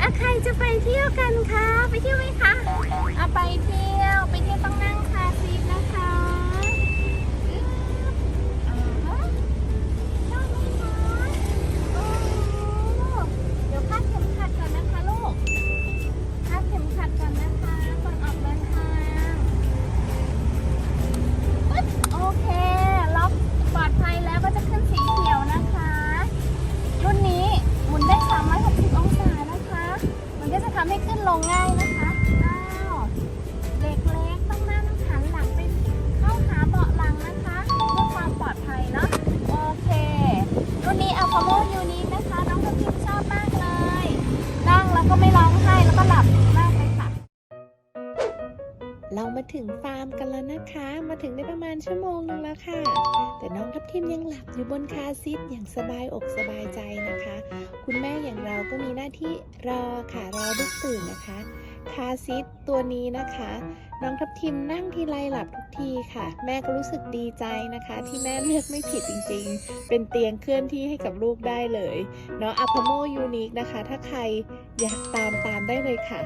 อะใครจะไปเที่ยวกันคะ ไปเที่ยวไหม ขึ้นลงง่ายนะคะอ้าวเด็กเล็กต้องนั่งหันหลังไปเข้าหาเบาะหลังนะคะเพื่อความปลอดภัยเนาะโอเครุ่นนี้ Alpha m o Unique นะคะน้องกระพิมชอบมากเลยนั่งแล้วก็ไม่ร้องไห้แล้วก็หลับมากเลยค่ะเรามาถึงฟาร์มกันแล้วนะคะ มาถึงได้ประมาณชั่วโมงนึงแล้วค่ะ แต่น้องทับทิมยังหลับอยู่บนคาซีทอย่างสบายอกสบายใจนะคะ คุณแม่อย่างเราก็มีหน้าที่รอค่ะรอลูกตื่นนะคะคาซิตตัวนี้นะคะ น้องทับทิมนั่งทีไรหลับทุกทีค่ะ แม่ก็รู้สึกดีใจนะคะ ที่แม่เลือกไม่ผิดจริงๆ เป็นเตียงเคลื่อนที่ให้กับลูกได้เลย เนาะอัพโมยูนิคนะคะ ถ้าใครอยากตามตามได้เลยค่ะ